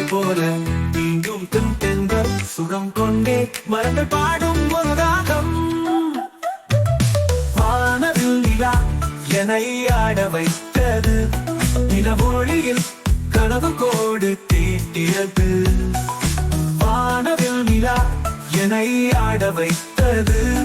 போல நீங்கும் தென் தென்றல் சுகம் கொண்டே மரங்கள் பாடும் ஒரு ராகம். வானவில் நிலா என்னை ஆட வைத்தது. நிலவொளியில் கனவு கோடு தீட்டியது. வானவில் நிலா என்னை ஆட வைத்தது.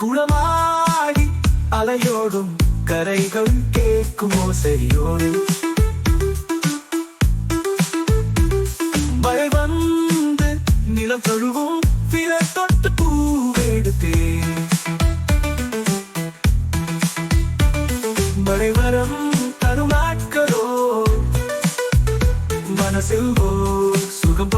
குணமாடி அலையோடும் கரைகள் கேட்கும் ஓசையோடு. மழை வந்து நிலம் தொழுவும் பிற தொட்டு பூவெடுத்தேன் மழை வரம் தரும் நாட்களோ மனசில் ஓர் சுகம்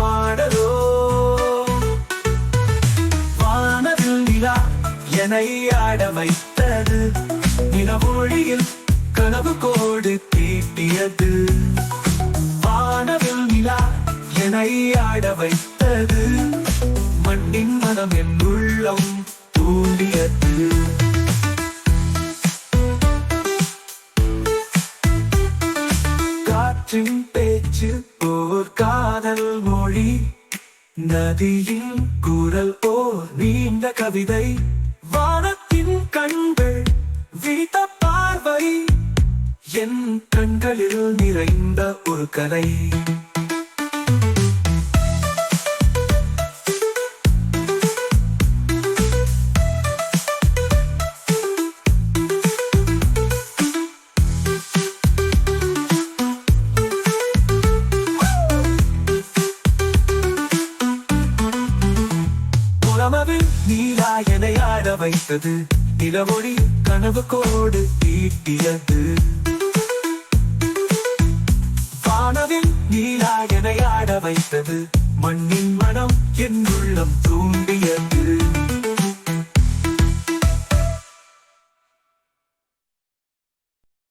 என்னை ஆட வைத்தது. நிலவொழியில் கனவு கோடு தீட்டியது. வானவில் நிலா என்னை ஆட வைத்தது. மண்ணின் மனம் என் உள்ளம் தூண்டியது. காற்றின் பேச்சு ஓர் காதல் மொழி. நதியின் குரல் ஓர் நீண்ட கவிதை. வானத்தின் கண்கள் வீட்ட பார்வை. என் கண்களில் நிறைந்த ஒரு கலை. புறமது நீலாயனை ஆட வைத்தது. நிலவொளி கனவு கோடு தீட்டியது. வானவில் நீலாயனை ஆட வைத்தது. மண்ணின் மனம் என் உள்ளம் தூண்டியது.